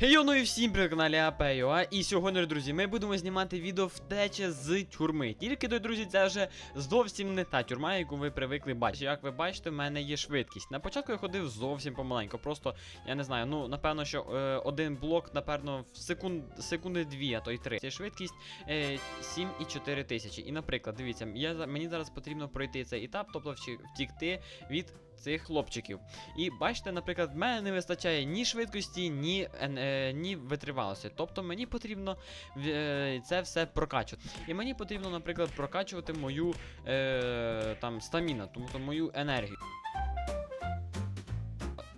Хейо, ну і всім при каналі АПЮА. І сьогодні, друзі, ми будемо знімати відео втеча з тюрми. Тільки то, друзі, це вже зовсім не та тюрма, яку ви привикли бачити. Як ви бачите, в мене є швидкість. На початку я ходив зовсім помаленько. Просто, я не знаю, ну, напевно, що е, один блок, напевно, в секунд, секунди дві, а то й три. Це швидкість е, 7,4 тисячі. І, наприклад, дивіться, я, мені зараз потрібно пройти цей етап, тобто втікти від цих хлопчиків. І бачите, наприклад, в мене не вистачає ні швидкості, ні, е, ні витривалості. Тобто мені потрібно е, це все прокачувати. І мені потрібно, наприклад, прокачувати мою е, там стаміна, тобто мою енергію.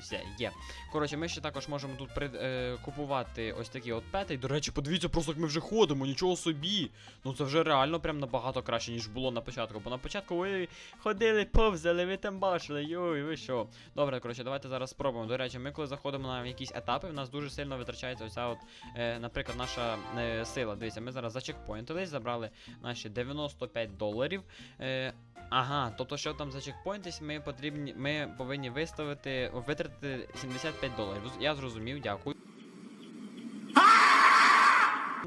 Все, є. Коротше, ми ще також можемо тут при, е, купувати ось такі от пети. До речі, подивіться, просто як ми вже ходимо, нічого собі. Ну це вже реально прям набагато краще, ніж було на початку. Бо на початку ви ходили, повзали, ви там бачили, йой, ви що. Добре, коротше, давайте зараз спробуємо. До речі, ми коли заходимо на якісь етапи, в нас дуже сильно витрачається оця от, е, наприклад, наша е, сила. Дивіться, ми зараз зачекпоінтились, забрали наші 95 доларів. Е, ага, тобто, що там зачекпоінтись, ми потрібні, ми повинні виставити, витратити 75 доларів. Я зрозумів, дякую.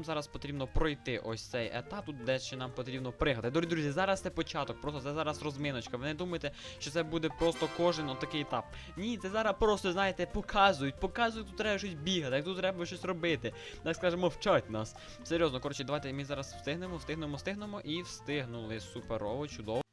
Зараз потрібно пройти ось цей етап, тут де ще нам потрібно пригати. Дорогі друзі, зараз це початок, просто це зараз розминочка. Ви не думаєте, що це буде просто кожен отакий етап. Ні, це зараз просто, знаєте, показують, показують, тут треба щось бігати, тут треба щось робити. Так скажемо, вчать нас. Серйозно, коротше, давайте ми зараз встигнемо, встигнемо, встигнемо і встигнули. Суперово, чудово.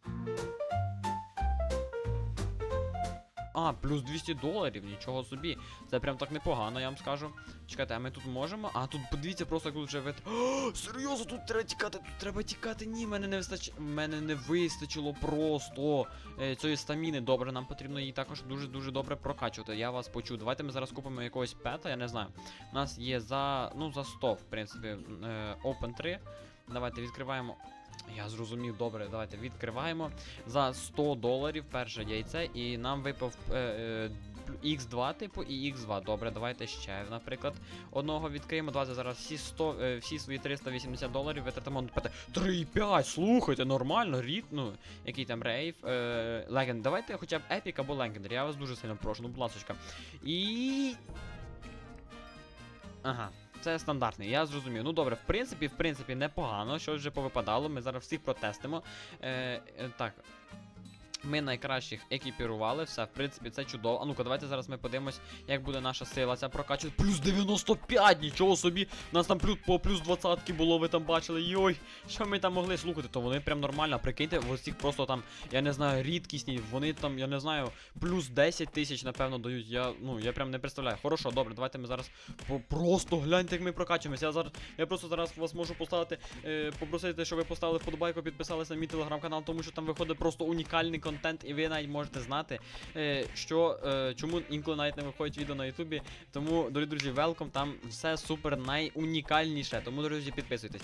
А, плюс 200 доларів, нічого собі. Це прям так непогано, я вам скажу. Чекайте, а ми тут можемо? А тут подивіться, просто тут вже вит. О, серйозно, тут треба тікати, тут треба тікати. Ні, мене не вистач... мене не вистачило просто е, цієї стаміни. Добре, нам потрібно її також дуже-дуже добре прокачувати. Я вас почув. Давайте ми зараз купимо якогось пета, я не знаю. У нас є за. ну, за 100, в принципі, е, Open 3. Давайте відкриваємо. Я зрозумів, добре, давайте відкриваємо за 100 доларів перше яйце, і нам випав е, е, X2 типу і X2. Добре, давайте ще, наприклад, одного відкриємо. Давайте зараз всі 100, е, всі свої 380 доларів витратимо на пете. 3,5, слухайте, нормально, рід, ну, який там рейв, е. Давайте хоча б епік або легендар, я вас дуже сильно прошу, ну, будь ласочка. І. Ага. Це стандартний, я зрозумів. Ну добре, в принципі, в принципі, непогано, що вже повипадало. Ми зараз всіх протестимо. Е, е, так. Ми найкращих екіпірували, все, в принципі, це чудово. А ну-ка, давайте зараз ми подивимось, як буде наша сила ця прокачувати. Плюс 95, нічого собі. У нас там плюс по плюс 20 було, ви там бачили. Йой, що ми там могли слухати, то вони прям нормально. Прикиньте, ось цих просто там, я не знаю, рідкісні, вони там, я не знаю, плюс 10 тисяч, напевно, дають. Я ну я прям не представляю. Хорошо, добре, давайте ми зараз просто гляньте, як ми прокачуємося. Я зараз я просто зараз вас можу поставити, е, попросити, щоб ви поставили вподобайку, підписалися на мій телеграм-канал, тому що там виходить просто унікальний контент, і ви навіть можете знати, е, що е, чому інколи навіть не виходять відео на Ютубі. Тому, дорогі друзі, велком, там все супер найунікальніше. Тому, друзі, підписуйтесь.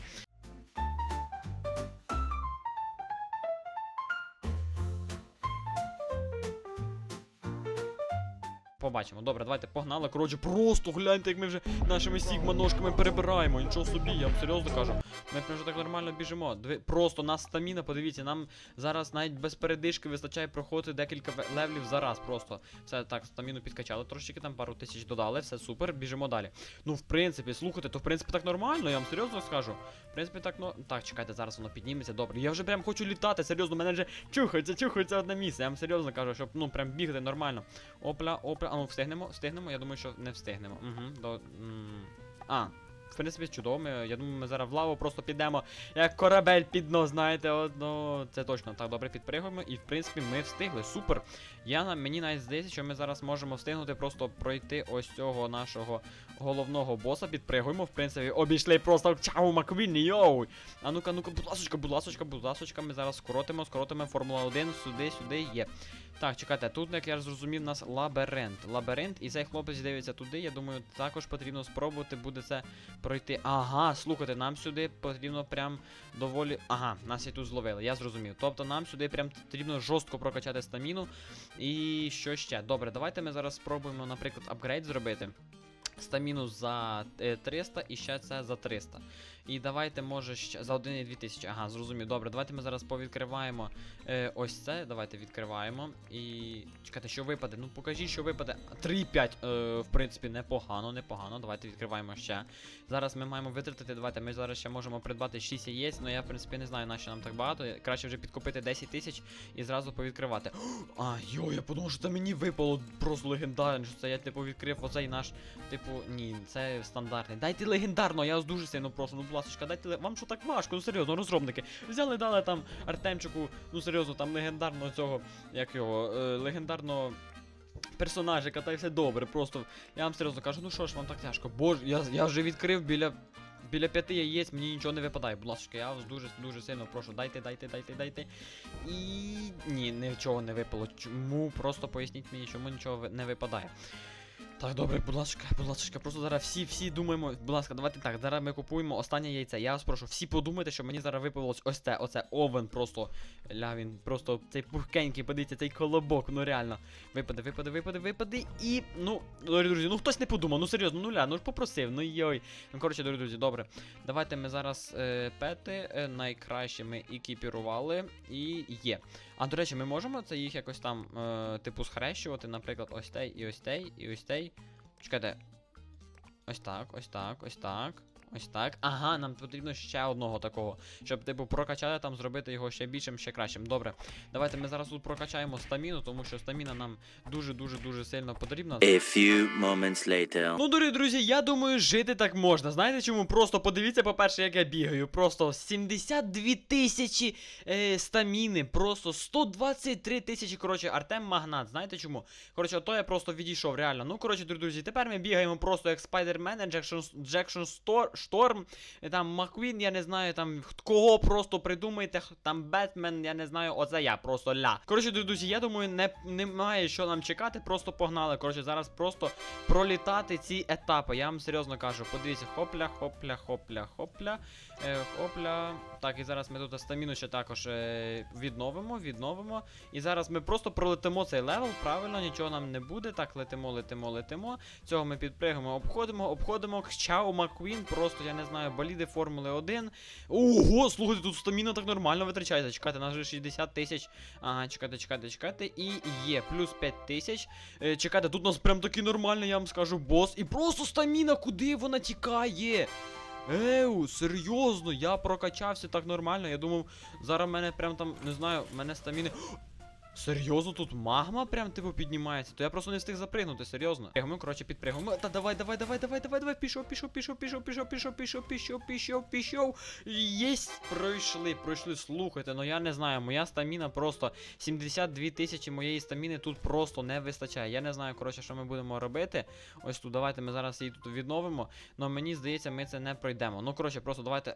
Побачимо. Добре, давайте погнали. Коротше, просто гляньте, як ми вже нашими сігма ножками перебираємо. Нічого собі, я вам серйозно кажу. Ми вже так нормально біжимо. Диви, просто нас стаміна, подивіться, нам зараз навіть без передишки вистачає проходити декілька левлів за раз. Просто все так, стаміну підкачали, трошечки там пару тисяч додали, все супер, біжимо далі. Ну, в принципі, слухайте, то в принципі так нормально, я вам серйозно скажу. В принципі, так ну. Так, чекайте, зараз воно підніметься. Добре. Я вже прям хочу літати, серйозно, мене вже чухається, чухається одне місце. Я вам серйозно кажу, щоб ну прям бігати нормально. Опля, опля, а ну встигнемо, встигнемо, я думаю, що не встигнемо. Угу, до. м. А. Принципі, чудово, ми, я думаю, ми зараз в лаву просто підемо, як корабель під дно, знаєте, от, ну, це точно так добре підпригуємо, і в принципі ми встигли. Супер. Я мені навіть здається, що ми зараз можемо встигнути просто пройти ось цього нашого головного боса. Підпригуємо, в принципі, обійшли просто чау, Маквінні, йоу. А ну-ка, ну-ка, будь ласочка, будь ласочка, будь ласочка, ми зараз скоротимо, скоротимо Формула 1, сюди, сюди є. Так, чекайте, тут, як я зрозумів, у нас лабіринт. Лабіринт, і цей хлопець дивиться туди. Я думаю, також потрібно спробувати буде це пройти. Ага, слухайте, нам сюди потрібно прям доволі. Ага, нас і тут зловили, я зрозумів. Тобто нам сюди прям потрібно жорстко прокачати стаміну. І що ще? Добре, давайте ми зараз спробуємо, наприклад, апгрейд зробити. Стаміну за е, 300 і ще це за 300. І давайте, може, ще за 1,2 тисячі. Ага, зрозумів. Добре, давайте ми зараз повідкриваємо е, ось це. Давайте відкриваємо. І. Чекайте, що випаде. Ну покажіть, що випаде. 3,5. Е, в принципі, непогано, непогано. Давайте відкриваємо ще. Зараз ми маємо витратити. Давайте ми зараз ще можемо придбати 6 яєць, але я, в принципі, не знаю, на що нам так багато. Краще вже підкупити 10 тисяч і зразу повідкривати. А, йо, я подумав, що це мені випало просто легендарне, що це я типу відкрив оцей наш. Типу, ні, це стандартний. Дайте легендарно, я дуже сильно прошу. Ну, ласка, дайте Вам що так важко? Ну серйозно, розробники. Взяли, дали там Артемчику, ну серйозно, там легендарного цього, як його, е, легендарного. Персонажика, та й все добре. Просто я вам серйозно кажу, ну що ж вам так тяжко? Боже, я, я вже відкрив біля. Біля п'яти яєць мені нічого не випадає. Будь ласка, я вас дуже дуже сильно прошу. Дайте, дайте, дайте, дайте. І ні, нічого не випало. Чому? Просто поясніть мені, чому нічого не випадає. Так, добре, будь ласка, будь ласка, просто зараз всі, всі думаємо, будь ласка, давайте так, зараз ми купуємо останнє яйце. Я вас прошу, всі подумайте, що мені зараз випалось ось це, оце овен просто. Ля, він просто цей пухкенький, подивіться, цей колобок, ну реально. Випаде, випаде, випаде, випаде. І, ну, дорогі друзі, ну хтось не подумав, ну серйозно, ну ля, ну ж попросив, ну йой. Ну, коротше, дорогі друзі, добре. Давайте ми зараз е, пети е, найкраще ми екіпірували і є. А до речі, ми можемо це їх якось там, е, типу, схрещувати, наприклад, ось той і ось той, і ось той. Чекайте. Ось так, ось так, ось так. Ось так. Ага, нам потрібно ще одного такого. Щоб, типу, прокачати там, зробити його ще більшим, ще кращим. Добре. Давайте ми зараз тут прокачаємо стаміну, тому що стаміна нам дуже-дуже дуже сильно потрібна. A few moments later. Ну, дорогі друзі, я думаю, жити так можна. Знаєте чому? Просто подивіться, по-перше, як я бігаю. Просто 72 тисячі е, стаміни, просто 123 тисячі. Коротше, Артем Магнат. Знаєте чому? Коротше, ото я просто відійшов, реально. Ну, коротше, друзі, тепер ми бігаємо просто як Спайдермен, Джекшн, Джекшн Стор, Шторм, е, там Маквін, я не знаю, там кого просто придумайте, там Бетмен, я не знаю, оце я просто ля. Коротше, друзі, я думаю, не, немає що нам чекати, просто погнали. Коротше, зараз просто пролітати ці етапи. Я вам серйозно кажу. Подивіться, хопля, хопля, хопля, хопля, е, хопля. Так, і зараз ми тут стаміну ще також е, відновимо, відновимо. І зараз ми просто пролетимо цей левел. Правильно, нічого нам не буде. Так, летимо, летимо, летимо. Цього ми підпригуємо, обходимо, обходимо. Чао Маквін, просто я не знаю, боліди Формули 1. Ого, слухайте, тут стаміна так нормально витрачається. Чекайте, нас вже 60 тисяч. Ага, чекайте, чекайте, чекайте. І є, плюс 5 тисяч. Е, чекайте, тут у нас прям такий нормальний, я вам скажу, бос. І просто стаміна, куди вона тікає? Еу, серйозно, я прокачався так нормально. Я думав, зараз мене прям там, не знаю, мене стаміни. Серйозно, тут магма прям типу піднімається, то я просто не встиг запригнути, серйозно. Ми, коротше, підпригуємо. Та давай, давай, давай, давай, давай, давай, пішов, пішов, пішов, пішов, пішов, пішов, пішов, пішов, пішов, пішов. Єсть, пройшли, пройшли. Слухайте, ну я не знаю, моя стаміна просто 72 тисячі моєї стаміни тут просто не вистачає. Я не знаю, коротше, що ми будемо робити. Ось тут, давайте ми зараз її тут відновимо. Но мені здається, ми це не пройдемо. Ну, коротше, просто давайте.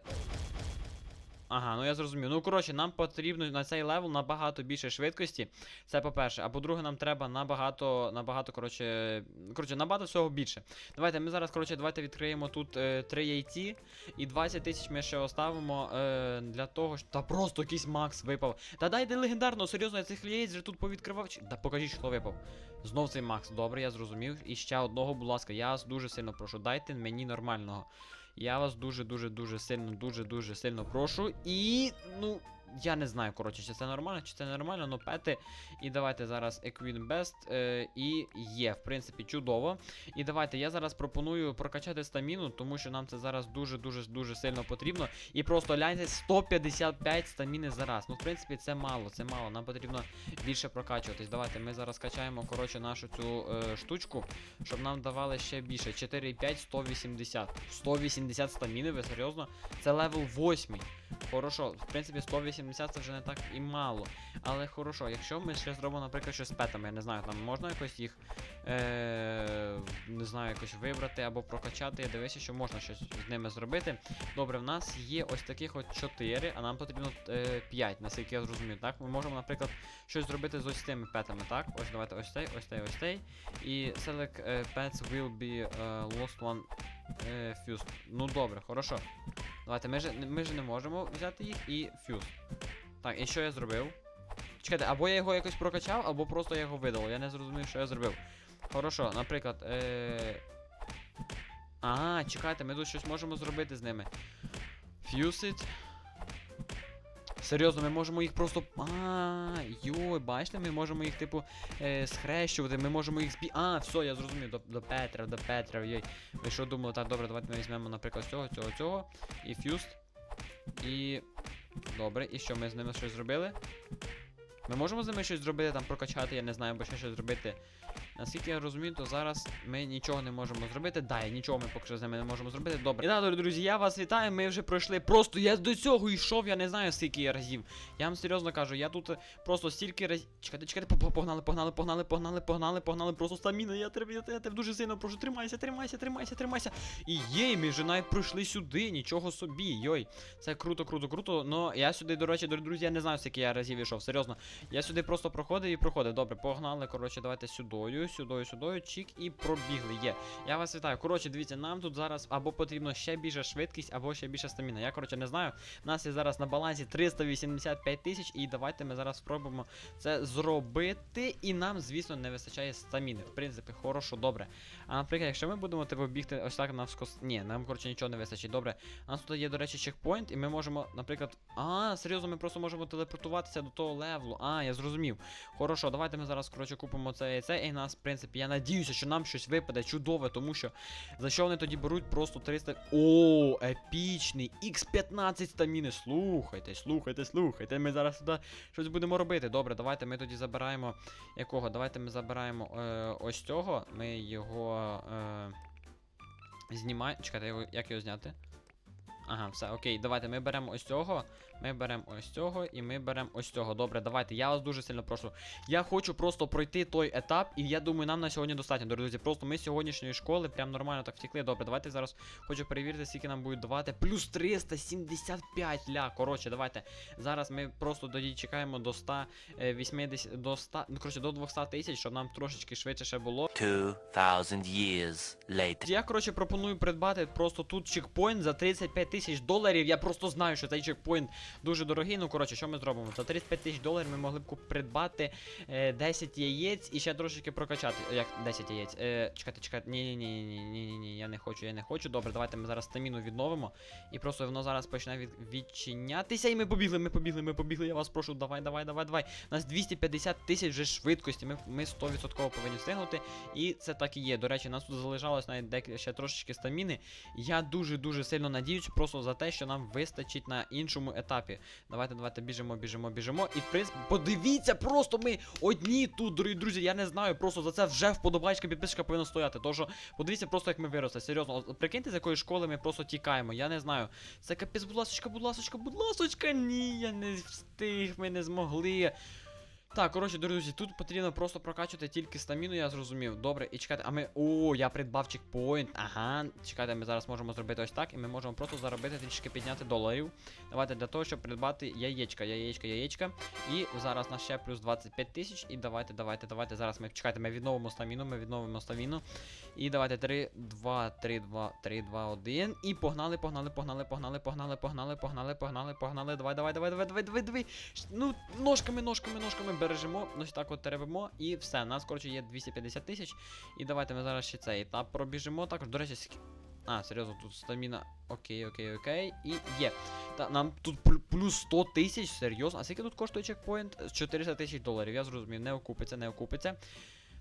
Ага, ну я зрозумів. Ну, коротше, нам потрібно на цей левел набагато більше швидкості. Це по-перше. А по-друге, нам треба набагато, набагато, коротше, коротше, набагато всього більше. Давайте ми зараз, коротше, давайте відкриємо тут е, 3 яйці. І 20 тисяч ми ще оставимо е, для того, що. Та просто якийсь Макс випав. Та дайте легендарно, серйозно, я цих яєць вже тут повідкривав. Та покажіть, що випав. Знов цей Макс. Добре, я зрозумів. І ще одного, будь ласка, я дуже сильно прошу. Дайте мені нормального. Я вас дуже-дуже-дуже сильно, дуже-дуже сильно прошу. І, ну, я не знаю, коротше, чи це нормально, чи це нормально, ну пети. І давайте зараз Equine Best. Е, і є, в принципі, чудово. І давайте, я зараз пропоную прокачати стаміну, тому що нам це зараз дуже-дуже дуже сильно потрібно. І просто гляньте 155 стаміни за раз. Ну, в принципі, це мало, це мало. Нам потрібно більше прокачуватись. Давайте ми зараз качаємо, коротше, нашу цю е, штучку, щоб нам давали ще більше. 4,5, 180. 180 стаміни, ви серйозно? Це левел 8. Хорошо, в принципі, 180 це вже не так і мало. Але хорошо, якщо ми ще зробимо, наприклад, щось з петами, я не знаю, там можна якось їх е- не знаю, якось вибрати або прокачати. Я дивився, що можна щось з ними зробити. Добре, в нас є ось таких от 4, а нам потрібно е, 5, наскільки я зрозумів. Так, ми можемо, наприклад, щось зробити з ось цими петами, так? Ось давайте ось цей, ось цей, ось цей. І select е, pets will be е, lost one е, fused. Ну добре, хорошо. Давайте, ми ж, ми ж не можемо взяти їх і фюз. Так, і що я зробив? Чекайте, або я його якось прокачав, або просто я його видав. Я не зрозумів, що я зробив. Хорошо, наприклад, е... А, чекайте, ми тут щось можемо зробити з ними. Фьюсить. Серйозно, ми можемо їх просто. А, йой, бачите, ми можемо їх, типу, е, схрещувати, ми можемо їх збі. А, все, я зрозумів, до, до Петра, до Петра, йой. Ви що думали, так, добре, давайте ми візьмемо, наприклад, цього, цього, цього. І фюст. І. Добре, і що, ми з ними щось зробили? Ми можемо з ними щось зробити, там прокачати, я не знаю, або ще щось зробити. Наскільки я розумію, то зараз ми нічого не можемо зробити. Да, і нічого ми поки з ними не можемо зробити. Добре. І дорогі друзі, я вас вітаю. Ми вже пройшли. Просто я до цього йшов, я не знаю скільки я разів. Я вам серйозно кажу, я тут просто стільки разів. Чекайте, чекайте, по- погнали, погнали, погнали, погнали, погнали, погнали. Просто стаміна. Я тебе, я тебе дуже сильно прошу. Тримайся, тримайся, тримайся, тримайся. І є, ми вже навіть пройшли сюди. Нічого собі. Йой. Це круто, круто, круто. Но я сюди, до речі, друзі, я не знаю, скільки я разів йшов. Серйозно. Я сюди просто проходив і проходив. Добре, погнали. Коротше, давайте сюдою, сюдою, сюдою, чік і пробігли. Є. Я вас вітаю. Коротше, дивіться, нам тут зараз або потрібно ще більша швидкість, або ще більша стаміна. Я, коротше, не знаю. У нас є зараз на балансі 385 тисяч, і давайте ми зараз спробуємо це зробити. І нам, звісно, не вистачає стаміни. В принципі, хорошо, добре. А наприклад, якщо ми будемо типу, бігти ось так навскос. Ні, нам, коротше, нічого не вистачить. Добре. У нас тут є, до речі, чекпоінт, і ми можемо, наприклад. А, серйозно, ми просто можемо телепортуватися до того левелу. А, я зрозумів. Хорошо, давайте ми зараз, коротше, купимо це і це. І нас, в принципі, я надіюся, що нам щось випаде чудове, тому що за що вони тоді беруть просто 300. О, епічний! X15 стаміни. Слухайте, слухайте, слухайте. Ми зараз туди щось будемо робити. Добре, давайте ми тоді забираємо. Якого? Давайте ми забираємо е, ось цього. Ми його. Е, знімаємо. Чекайте, як його зняти? Ага, все, окей, давайте ми беремо ось цього, ми беремо ось цього і ми беремо ось цього. Добре, давайте. Я вас дуже сильно прошу. Я хочу просто пройти той етап, і я думаю, нам на сьогодні достатньо, друзі. Просто ми з сьогоднішньої школи прям нормально так втекли. Добре, давайте зараз хочу перевірити, скільки нам будуть давати. Плюс 375 ля. Коротше, давайте. Зараз ми просто тоді чекаємо до 180, до 100, ну коротше, до 200 тисяч, щоб нам трошечки швидше ще було. 2,000 years later. Я, коротше, пропоную придбати просто тут чекпоінт за 35 тисяч доларів. Я просто знаю, що цей чекпоінт дуже дорогий. Ну, коротше, що ми зробимо? За 35 тисяч доларів ми могли б придбати е, 10 яєць і ще трошечки прокачати. Як 10 яєць? Е, чекайте, чекайте. Ні, ні, ні, ні, ні, ні, я не хочу, я не хочу. Добре, давайте ми зараз стаміну відновимо. І просто воно зараз почне від, відчинятися. І ми побігли, ми побігли, ми побігли. Я вас прошу, давай, давай, давай, давай. У нас 250 тисяч вже швидкості. Ми, ми 100% повинні встигнути. І це так і є. До речі, нас тут залишалось навіть ще трошечки стаміни. Я дуже-дуже сильно надіюсь просто за те, що нам вистачить на іншому етапі. Давайте, давайте біжимо, біжимо, біжимо. І в принципі, подивіться, просто ми одні тут, дорогі друзі. Я не знаю, просто за це вже вподобайка підписчика повинна стояти. Тож подивіться просто, як ми виросли. Серйозно, прикиньте, з якої школи ми просто тікаємо. Я не знаю. Це капець, будь ласочка, будь ласочка, будь ласочка. Ні, я не встиг, ми не змогли. Так, коротше, друзі, тут потрібно просто прокачувати тільки стаміну, я зрозумів. Добре, і чекайте, а ми. О, я придбав чекпоінт. Ага. Чекайте, ми зараз можемо зробити ось так, і ми можемо просто заробити трішки підняти доларів. Давайте для того, щоб придбати яєчка, яєчка, яєчка. І зараз у нас ще плюс 25 тисяч. І давайте, давайте, давайте. Зараз ми чекайте, ми відновимо стаміну, ми відновимо стаміну. І давайте 3, 2, 3, 2, 3, 2, 1. І погнали, погнали, погнали, погнали, погнали, погнали, погнали, погнали, погнали. Давай, давай, давай, давай, давай, давай, давай. Ну, ножками, ножками, ножками бережемо. ну так от теребимо. І все. Нас, коротше, є 250 тисяч. І давайте ми зараз ще цей етап пробіжимо. Також, до речі, ск- а, серйозно, тут стаміна. Окей, окей, окей. І є. Та нам тут плюс 100 тисяч, серйозно. А скільки тут коштує чекпоінт? 400 тисяч доларів. Я зрозумів, не окупиться, не окупиться.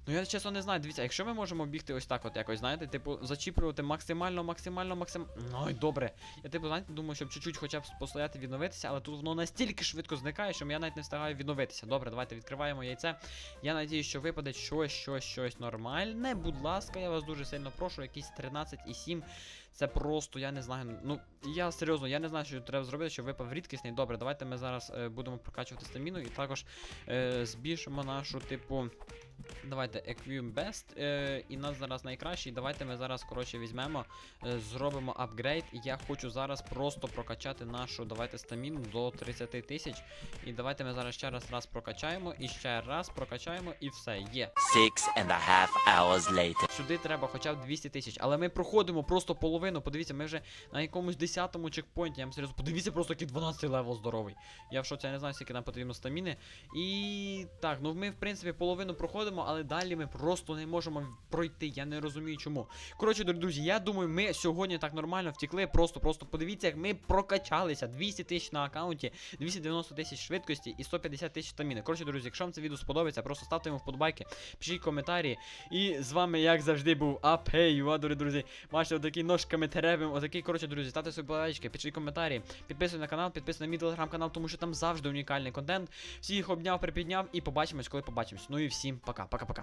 Ну я чесно не знаю, дивіться, якщо ми можемо бігти ось так, от якось, знаєте, типу, зачіплювати максимально, максимально, максимально. Ой, добре. Я типу, знаєте, думаю, щоб чуть-чуть хоча б постояти відновитися, але тут воно настільки швидко зникає, що я навіть не встигаю відновитися. Добре, давайте відкриваємо яйце. Я надію, що випаде щось, щось, щось нормальне. Будь ласка, я вас дуже сильно прошу, якісь 13,7. Це просто, я не знаю. Ну, я серйозно, я не знаю, що треба зробити, щоб випав рідкісний. Добре, давайте ми зараз е, будемо прокачувати стаміну і також е, збільшимо нашу, типу. Давайте Equim Best. Е, і нас зараз найкращий. Давайте ми зараз, коротше, візьмемо, е, зробимо апгрейд. Я хочу зараз просто прокачати нашу, давайте стаміну до 30 тисяч. І давайте ми зараз ще раз раз прокачаємо, і ще раз прокачаємо, і все, є. Six and a half hours later. Сюди треба хоча б 200 тисяч. Але ми проходимо просто половину. половину. Подивіться, ми вже на якомусь 10-му чекпоінті. Я вам серйозно, подивіться, просто який 12 левел здоровий. Я в шоці, я не знаю, скільки нам потрібно стаміни. І так, ну ми в принципі половину проходимо, але далі ми просто не можемо пройти. Я не розумію чому. Коротше, друзі, я думаю, ми сьогодні так нормально втекли. Просто, просто подивіться, як ми прокачалися. 200 тисяч на аккаунті, 290 тисяч швидкості і 150 тисяч стаміни. Коротше, друзі, якщо вам це відео сподобається, просто ставте йому вподобайки, пишіть коментарі. І з вами, як завжди, був Апей, дорогі друзі. Бачите, отакий ножками теребим, отакий, коротше, друзі, ставте свої подобайки, пишіть коментарі, підписуйтесь на канал, підписуйтесь на мій телеграм-канал, тому що там завжди унікальний контент. Всіх обняв, припідняв і побачимось, коли побачимось. Ну і всім пока, пока-пока.